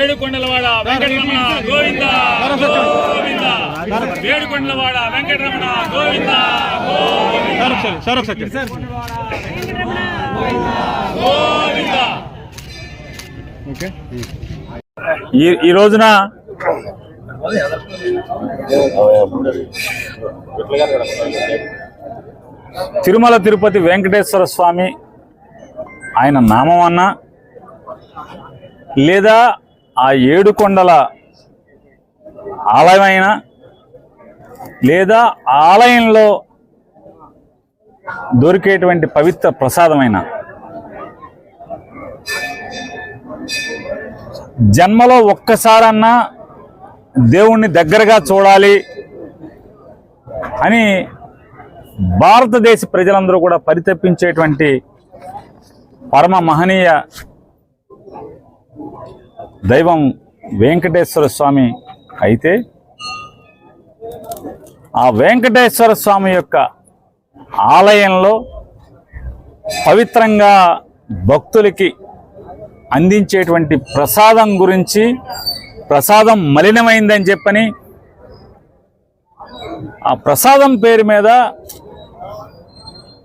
ఏడుకొండలవాడ వెంకటరమణ గోవింద గోవింద. ఏడుకొండలవాడ Venkataramana Govinda sir ఒకసారి Govinda okay ఈ ఈ రోజున తిరుమల తిరుపతి వెంకటేశ్వర స్వామి ఆయన నామం అన్నా లేదా ఆ ఏడు కొండల ఆలయమైన లేదా ఆలయంలో దొరికేటువంటి పవిత్ర ప్రసాదమైన. జన్మలో ఒక్కసారన్నా దేవుణ్ణి దగ్గరగా చూడాలి అని భారతదేశ ప్రజలందరూ కూడా పరితపించేటువంటి పరమ మహనీయ దైవం వెంకటేశ్వర స్వామి అయితే ఆ వెంకటేశ్వర స్వామి యొక్క ఆలయంలో పవిత్రంగా భక్తులకి అందించేటువంటి ప్రసాదం గురించి ప్రసాదం మలినమైందని చెప్పని ఆ ప్రసాదం పేరు మీద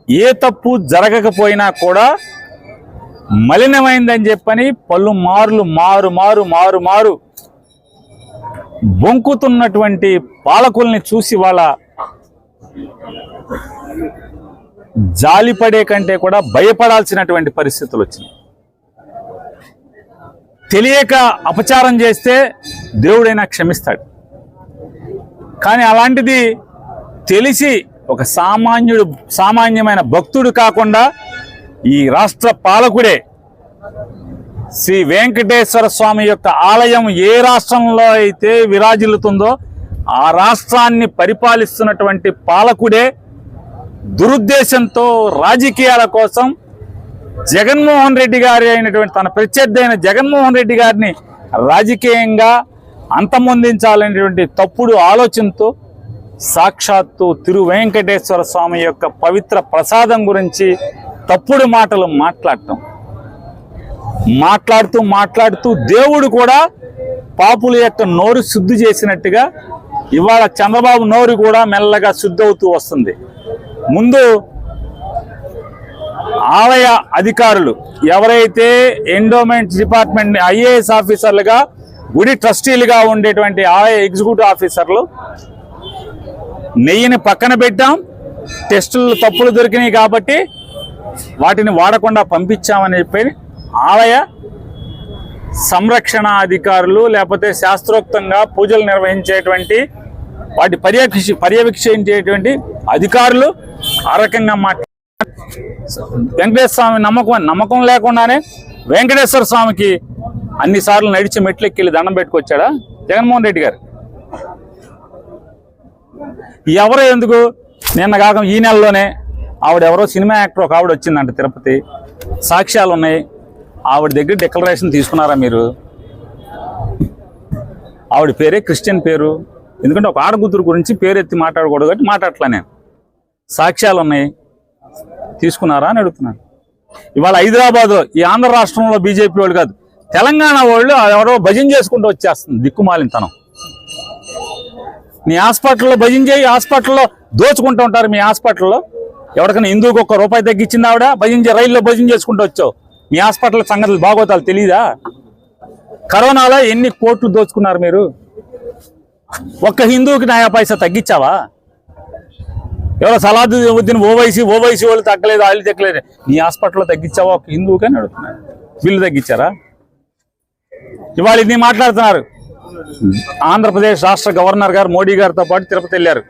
ఏ తప్పు జరగకపోయినా కూడా మలినమైందని చెప్పని పళ్ళు మారులు మారు మారు మారు మారు బొంకుతున్నటువంటి పాలకుల్ని చూసి వాళ్ళ జాలిపడే కంటే కూడా భయపడాల్సినటువంటి పరిస్థితులు వచ్చింది తెలియక అపచారం చేస్తే దేవుడైనా క్షమిస్తాడు. కానీ అలాంటిది తెలిసి ఒక సామాన్యుడు సామాన్యమైన భక్తుడు కాకుండా ఈ రాష్ట్ర పాలకుడే శ్రీ వెంకటేశ్వర స్వామి యొక్క ఆలయం ఏ రాష్ట్రంలో అయితే విరాజిల్లుతుందో ఆ రాష్ట్రాన్ని పరిపాలిస్తున్నటువంటి పాలకుడే దురుద్దేశంతో రాజకీయాల కోసం జగన్మోహన్ రెడ్డి గారి అయినటువంటి తన ప్రత్యర్థి అయిన జగన్మోహన్ రెడ్డి గారిని రాజకీయంగా అంతమొందించాలనేటువంటి తప్పుడు ఆలోచనతో సాక్షాత్తు తిరు వెంకటేశ్వర స్వామి యొక్క పవిత్ర ప్రసాదం గురించి తప్పుడు మాటలు మాట్లాడటం. మాట్లాడుతూ మాట్లాడుతూ దేవుడు కూడా పాపుల యొక్క నోరు శుద్ధి చేసినట్టుగా ఇవాళ చంద్రబాబు నోరు కూడా మెల్లగా శుద్ధి అవుతూ వస్తుంది. ముందు ఆలయ అధికారులు ఎవరైతే ఎండోమెంట్ డిపార్ట్మెంట్ ఐఏఎస్ ఆఫీసర్లుగా గుడి ట్రస్టీలుగా ఉండేటువంటి ఆలయ ఎగ్జిక్యూటివ్ ఆఫీసర్లు నెయ్యిని పక్కన పెట్టాం. టెస్టులు తప్పులు దొరికినాయి కాబట్టి వాటిని వాడకుండా పంపించామని చెప్పి ఆలయ సంరక్షణ అధికారులు లేకపోతే శాస్త్రోక్తంగా పూజలు నిర్వహించేటువంటి వాటి పర్యవేక్ష పర్యవేక్షించేటువంటి అధికారులు ఆ రకంగా మాట్లా వెంకటేశ్వర స్వామి నమ్మకం నమ్మకం లేకుండానే వెంకటేశ్వర స్వామికి అన్నిసార్లు నడిచి మెట్లెక్కి దండం పెట్టుకొచ్చాడా? జగన్మోహన్ రెడ్డి గారు. ఎవరు ఎందుకు? నిన్న కాక ఈ నెలలోనే ఆవిడ ఎవరో సినిమా యాక్టర్ ఒక ఆవిడ వచ్చిందంట తిరుపతి. సాక్ష్యాలు ఉన్నాయి. ఆవిడ దగ్గర డిక్లరేషన్ తీసుకున్నారా మీరు? ఆవిడ పేరే క్రిస్టియన్ పేరు. ఎందుకంటే ఒక ఆడగుతురు గురించి పేరెత్తి మాట్లాడకూడదు కాబట్టి మాట్లాడలే నేను. సాక్ష్యాలు ఉన్నాయి. తీసుకున్నారా అని అడుగుతున్నాను. ఇవాళ హైదరాబాద్ ఈ ఆంధ్ర రాష్ట్రంలో బీజేపీ వాళ్ళు కాదు తెలంగాణ వాళ్ళు ఎవరో భజన చేసుకుంటూ వచ్చేస్తుంది దిక్కుమాలింతనం నీ హాస్పిటల్లో భజన చేయి హాస్పిటల్లో దోచుకుంటూ ఉంటారు మీ హాస్పిటల్లో. ఎవరికైనా హిందూకి ఒక్క రూపాయి తగ్గించింది ఆవిడ? భజన రైల్లో భజన చేసుకుంటూ వచ్చావు. మీ హాస్పిటల్ సంగతులు బాగోతాలు తెలీదా? కరోనాలో ఎన్ని కోట్లు దోచుకున్నారు మీరు? ఒక్క హిందువుకి నయా పైసా తగ్గించావా? ఎవరో సలాదు ఉద్దీన్ ఓవైసీ ఓవైసీ వాళ్ళు తగ్గలేదు వాళ్ళు తగ్గలేదు. నీ హాస్పిటల్లో తగ్గించావా? ఒక హిందువుకి అని అడుగుతున్నారు. బిల్లు తగ్గించారా? ఇవాళ ఇది మాట్లాడుతున్నారు. ఆంధ్రప్రదేశ్ రాష్ట్ర గవర్నర్ గారు మోడీ గారితో పాటు తిరుపతి వెళ్ళారు.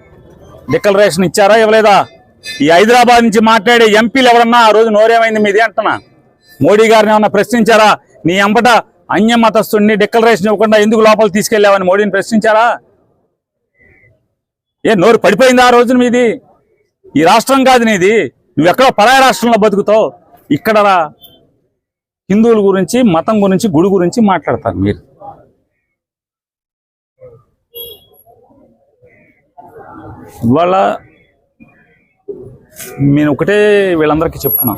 డిక్లరేషన్ ఇచ్చారా? ఇవ్వలేదా? ఈ హైదరాబాద్ నుంచి మాట్లాడే ఎంపీలు ఎవరన్నా ఆ రోజు నోరేమైంది మీది అంటున్నా? మోడీ గారిని ఏమన్నా ప్రశ్నించారా? నీ అంబట అన్య మతస్థుడిని డిక్లరేషన్ ఇవ్వకుండా ఎందుకు లోపల తీసుకెళ్ళావని మోడీని ప్రశ్నించారా? ఏ నోరు పడిపోయింది ఆ రోజున మీది? ఈ రాష్ట్రం కాదు నీది. నువ్వు ఎక్కడో పరాయ రాష్ట్రంలో బతుకుతావు. ఇక్కడ హిందువుల గురించి మతం గురించి గుడి గురించి మాట్లాడతారు మీరు. ఇవాళ నేను ఒకటే వీళ్ళందరికీ చెప్తున్నా.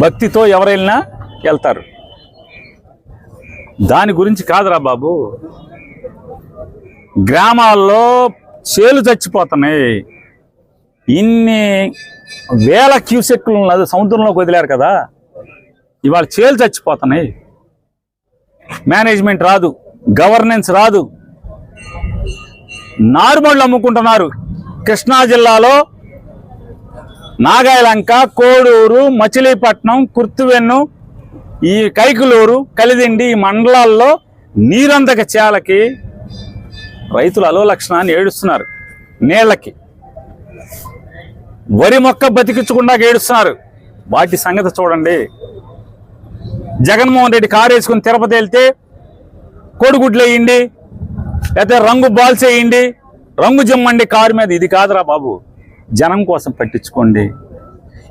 భక్తితో ఎవరు వెళ్ళినా వెళ్తారు. దాని గురించి కాదురా బాబు. గ్రామాల్లో చేలు చచ్చిపోతున్నాయి. ఇన్ని వేల క్యూసెక్లు సముద్రంలోకి వదిలేరు కదా. ఇవాళ చేలు చచ్చిపోతున్నాయి. మేనేజ్మెంట్ రాదు. గవర్నెన్స్ రాదు. నారుమళ్ళు అమ్ముకుంటున్నారు. కృష్ణా జిల్లాలో నాగాయలంక కోడూరు మచిలీపట్నం కుర్తువెన్ను ఈ కైకులూరు కలిదిండి ఈ మండలాల్లో నీరందక చేలకి రైతులు అలో లక్షణాన్ని ఏడుస్తున్నారు. నీళ్ళకి వరి మొక్క బతికించకుండా ఏడుస్తున్నారు. వాటి సంగతి చూడండి. జగన్మోహన్ రెడ్డి కారు వేసుకుని తిరుపతి వెళ్తే కోడిగుడ్లు వేయండి లేకపోతే రంగు బాల్స్ వేయండి రంగు జమ్మండి కారు మీద. ఇది కాదురా బాబు. జనం కోసం పట్టించుకోండి.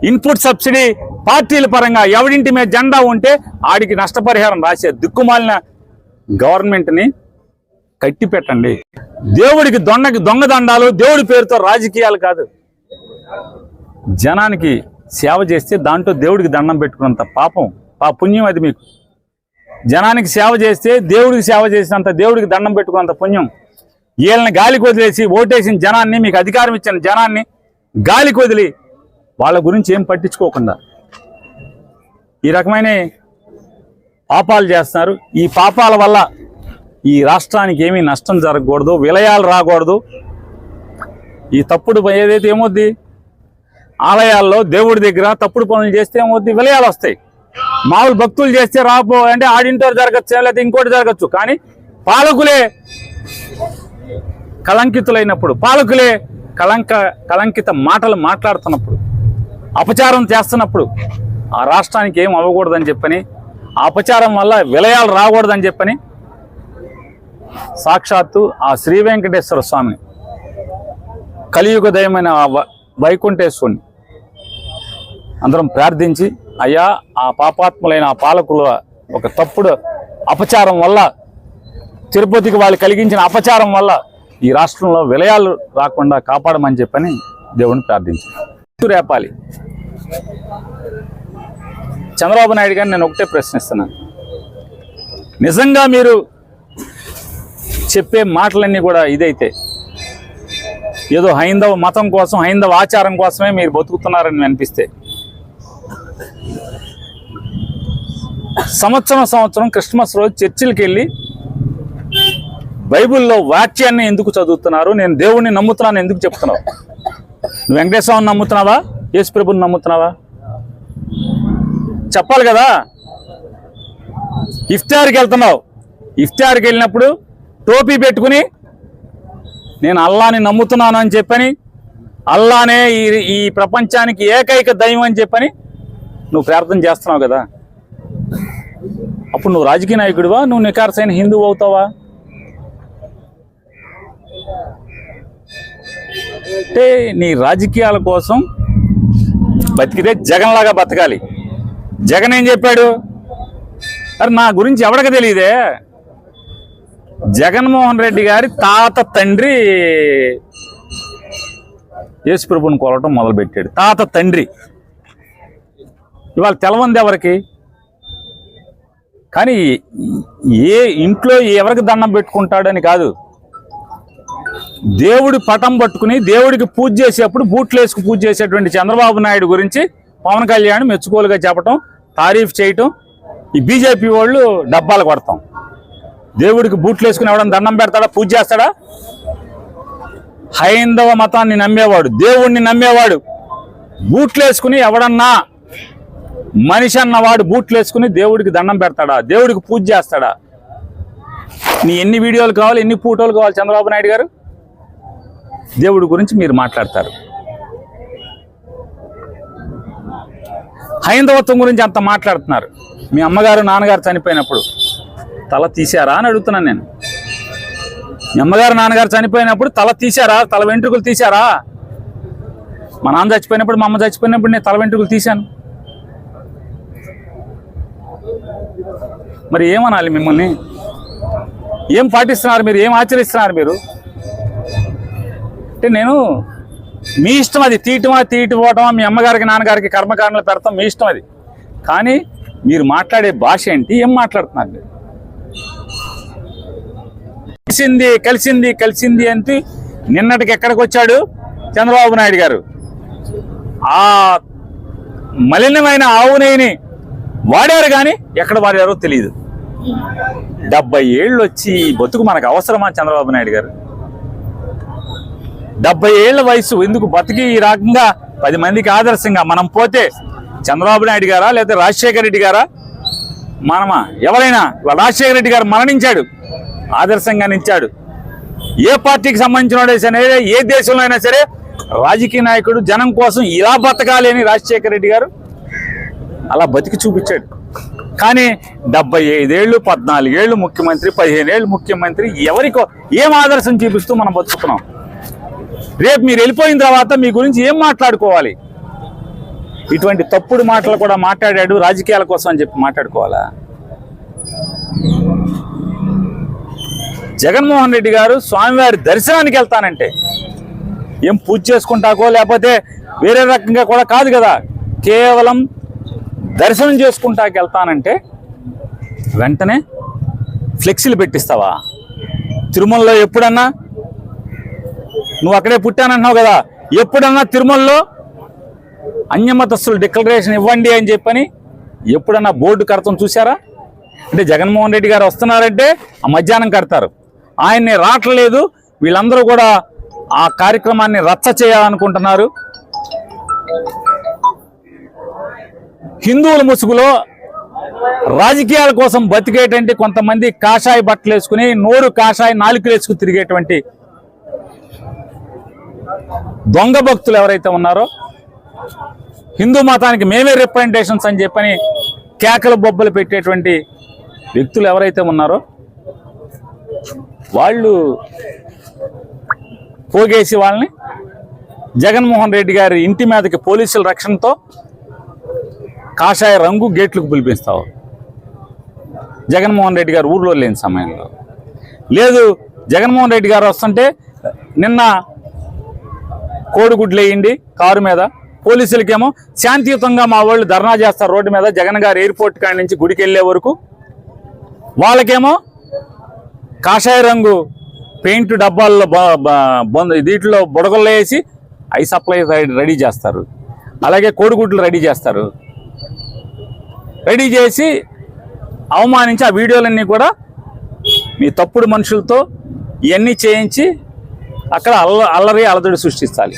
ఇన్పుట్ సబ్సిడీ పార్టీల పరంగా ఎవడింటి మీద జెండా ఉంటే ఆడికి నష్టపరిహారం రాసే దిక్కుమాలిన గవర్నమెంట్ని కట్టి పెట్టండి. దేవుడికి దొండకి దొంగదండాలు దేవుడి పేరుతో రాజకీయాలు కాదు. జనానికి సేవ చేస్తే దాంట్లో దేవుడికి దండం పెట్టుకున్నంత పాపం ఆ పుణ్యం అది మీకు. జనానికి సేవ చేస్తే దేవుడికి సేవ చేసినంత దేవుడికి దండం పెట్టుకున్నంత పుణ్యం. వీళ్ళని గాలికి వదిలేసి ఓటేసిన జనాన్ని మీకు అధికారం ఇచ్చిన జనాన్ని గాలికి వదిలి వాళ్ళ గురించి ఏం పట్టించుకోకుండా ఈ రకమైన పాపాలు చేస్తున్నారు. ఈ పాపాల వల్ల ఈ రాష్ట్రానికి ఏమీ నష్టం జరగకూడదు విలయాలు రాకూడదు. ఈ తప్పుడు ప- ఏదైతే ఏమొద్ది ఆలయాల్లో దేవుడి దగ్గర తప్పుడు పనులు చేస్తే ఏమవుద్ది? విలయాలు వస్తాయి. మామూలు భక్తులు చేస్తే రాపో అంటే ఆడింటోరు జరగచ్చు లేకపోతే ఇంకోటి జరగచ్చు. కానీ పాలకులే కళంకితులైనప్పుడు పాలకులే కళంక కళంకిత మాటలు మాట్లాడుతున్నప్పుడు అపచారం చేస్తున్నప్పుడు ఆ రాష్ట్రానికి ఏం అవ్వకూడదని చెప్పని ఆ అపచారం వల్ల విలయాలు రాకూడదని చెప్పని సాక్షాత్తు ఆ శ్రీ వెంకటేశ్వర స్వామిని కలియుగ దయమైన ఆ వైకుంఠేశ్వరుని అందరం ప్రార్థించి అయ్యా ఆ పాపాత్ములైన ఆ పాలకుల ఒక తప్పుడు అపచారం వల్ల తిరుపతికి వాళ్ళు కలిగించిన అపచారం వల్ల ఈ రాష్ట్రంలో విలయాలు రాకుండా కాపాడమని చెప్పని దేవుణ్ణి ప్రార్థించాను రేపాలి? చంద్రబాబు నాయుడు గారిని నేను ఒకటే ప్రశ్నిస్తున్నాను. నిజంగా మీరు చెప్పే మాటలన్నీ కూడా ఇదైతే ఏదో హైందవ మతం కోసం హైందవ ఆచారం కోసమే మీరు బతుకుతున్నారని అనిపిస్తే సంవత్సరం సంవత్సరం క్రిస్మస్ రోజు చర్చిలకు వెళ్ళి బైబిల్లో వాక్యాన్ని ఎందుకు చదువుతున్నారు? నేను దేవుణ్ణి నమ్ముతున్నాను ఎందుకు చెప్తున్నావు? నువ్వు వెంకటేశ్వరం నమ్ముతున్నావా? యేసు ప్రభుని నమ్ముతున్నావా? చెప్పాలి కదా? ఇఫ్తార్కి వెళ్తున్నావు. ఇఫ్తార్కి వెళ్ళినప్పుడు టోపీ పెట్టుకుని నేను అల్లాని నమ్ముతున్నాను అని చెప్పని అల్లానే ఈ ఈ ప్రపంచానికి ఏకైక దైవం అని చెప్పని నువ్వు ప్రార్థన చేస్తున్నావు కదా? అప్పుడు నువ్వు రాజకీయ నాయకుడివా? నువ్వు నికార్సైన హిందువు అవుతావా? అంటే నీ రాజకీయాల కోసం బతికితే జగన్ లాగా బతకాలి. జగన్ ఏం చెప్పాడు? అరే నా గురించి ఎవరికి తెలియదే జగన్మోహన్ రెడ్డి గారి తాత తండ్రి యేసుప్రభుని కొలవటం మొదలుపెట్టాడు. తాత తండ్రి. ఇవాళ తెలవంది ఎవరికి? కానీ ఏ ఇంట్లో ఎవరికి దండం పెట్టుకుంటాడని కాదు. దేవుడి పటం పట్టుకుని దేవుడికి పూజ చేసేప్పుడు బూట్లు వేసుకు పూజ చేసేటువంటి చంద్రబాబు నాయుడు గురించి పవన్ కళ్యాణ్ మెచ్చుకోలుగా చెప్పటం తారీఫ్ చేయటం ఈ బీజేపీ వాళ్ళు డబ్బాలు కొడతాం. దేవుడికి బూట్లు వేసుకుని ఎవడన్నా దండం పెడతాడా పూజ చేస్తాడా? హైందవ మతాన్ని నమ్మేవాడు దేవుణ్ణి నమ్మేవాడు. బూట్లు వేసుకుని ఎవడన్నా మనిషి అన్నవాడు బూట్లు వేసుకుని దేవుడికి దండం పెడతాడా దేవుడికి పూజ చేస్తాడా? నీ ఎన్ని వీడియోలు కావాలి ఎన్ని ఫోటోలు కావాలి చంద్రబాబు నాయుడు గారు? దేవుడి గురించి మీరు మాట్లాడతారు. హైందవత్వం గురించి అంత మాట్లాడుతున్నారు. మీ అమ్మగారు నాన్నగారు చనిపోయినప్పుడు తల తీశారా అని అడుగుతున్నాను నేను. మీ అమ్మగారు నాన్నగారు చనిపోయినప్పుడు తల తీశారా? తల వెంట్రుకలు తీశారా? మా నాన్న చచ్చిపోయినప్పుడు మా అమ్మ చచ్చిపోయినప్పుడు నేను తల వెంట్రుకలు తీశాను. మరి ఏమనాలి మిమ్మల్ని? ఏం పాటిస్తున్నారు మీరు? ఏం ఆచరిస్తున్నారు మీరు? అంటే నేను మీ ఇష్టం అది. తీయటమా తీయటపోవటమా మీ అమ్మగారికి నాన్నగారికి కర్మకారణలు పెడతాం మీ ఇష్టం అది. కానీ మీరు మాట్లాడే భాష ఏంటి? ఏం మాట్లాడుతున్నారు మీరు? కలిసింది కలిసింది కలిసింది అంటే నిన్నటికి ఎక్కడికి వచ్చాడు? చంద్రబాబు నాయుడు గారు. ఆ మలినమైన ఆవునేని వాడారు కానీ ఎక్కడ వాడారో తెలియదు డెబ్బై ఏళ్ళు వచ్చి ఈ బతుకు మనకు అవసరమా చంద్రబాబు నాయుడు గారు? డెబ్బై ఏళ్ళ వయసు ఎందుకు బతికి ఈ రకంగా పది మందికి ఆదర్శంగా? మనం పోతే చంద్రబాబు నాయుడు గారా లేదా రాజశేఖర రెడ్డి గారా? మనమా? ఎవరైనా? రాజశేఖర రెడ్డి గారు మరణించాడు. ఆదర్శంగా నిలిచాడు. ఏ పార్టీకి సంబంధించిన వాడే సరే ఏ దేశంలో అయినా సరే రాజకీయ నాయకుడు జనం కోసం ఇలా బతకాలి అని రాజశేఖర రెడ్డి గారు అలా బతికి చూపించాడు. కానీ డెబ్బై ఐదేళ్ళు పద్నాలుగేళ్ళు ముఖ్యమంత్రి పదిహేనేళ్ళు ముఖ్యమంత్రి ఎవరికో ఏం ఆదర్శం చూపిస్తూ మనం బతుకుతున్నాం? రేపు మీరు వెళ్ళిపోయిన తర్వాత మీ గురించి ఏం మాట్లాడుకోవాలి? ఇటువంటి తప్పుడు మాటలు కూడా మాట్లాడాడు రాజకీయాల కోసం అని చెప్పి మాట్లాడుకోవాలా? జగన్మోహన్ రెడ్డి గారు స్వామివారి దర్శనానికి వెళ్తానంటే ఏం పూజ చేసుకుంటాకో లేకపోతే వేరే రకంగా కూడా కాదు కదా? కేవలం దర్శనం చేసుకుంటాకి వెళ్తానంటే వెంటనే ఫ్లెక్సీలు పెట్టిస్తావా? తిరుమలలో ఎప్పుడన్నా నువ్వు అక్కడే పుట్టానంటున్నావు కదా. ఎప్పుడన్నా తిరుమలలో అన్యమతస్తులు డిక్లరేషన్ ఇవ్వండి అని చెప్పని ఎప్పుడన్నా బోర్డు కడతాం చూసారా అంటే జగన్మోహన్ రెడ్డి గారు వస్తున్నారంటే ఆ మధ్యాహ్నం కడతారు. ఆయన్ని రావట్లేదు. వీళ్ళందరూ కూడా ఆ కార్యక్రమాన్ని రచ్చ చేయాలనుకుంటున్నారు. హిందువుల ముసుగులో రాజకీయాల కోసం బతికేటువంటి కొంతమంది కాషాయ బట్టలు వేసుకుని నోరు కాషాయ నాలుకలు వేసుకుని తిరిగేటువంటి దొంగ భక్తులు ఎవరైతే ఉన్నారో హిందూ మతానికి మేమే రిప్రజెంటేషన్స్ అని చెప్పని కేకలు బొబ్బలు పెట్టేటువంటి వ్యక్తులు ఎవరైతే ఉన్నారో వాళ్ళు పోగేసి వాళ్ళని జగన్మోహన్ రెడ్డి గారి ఇంటి మీదకి పోలీసుల రక్షణతో కాషాయ రంగు గేట్లకు పిలిపిస్తావు. జగన్మోహన్ రెడ్డి గారు ఊర్లో లేని సమయంలో. లేదు జగన్మోహన్ రెడ్డి గారు వస్తుంటే నిన్న కోడిగుడ్లు వేయండి కారు మీద. పోలీసులకేమో శాంతియుతంగా మా వాళ్ళు ధర్నా చేస్తారు రోడ్డు మీద. జగన్ గారు ఎయిర్పోర్ట్ కాడి నుంచి గుడికి వెళ్ళే వరకు. వాళ్ళకేమో కాషాయ రంగు పెయింట్ డబ్బాల్లో బొంద దీంట్లో బుడగల్లో వేసి ఐ సప్లై రెడీ చేస్తారు. అలాగే కోడిగుడ్లు రెడీ చేస్తారు. రెడీ చేసి అవమానించి ఆ వీడియోలన్నీ కూడా మీ తప్పుడు మనుషులతో ఇవన్నీ చేయించి అక్కడ అల్ల అల్లరి అలదడి సృష్టిస్తాలి.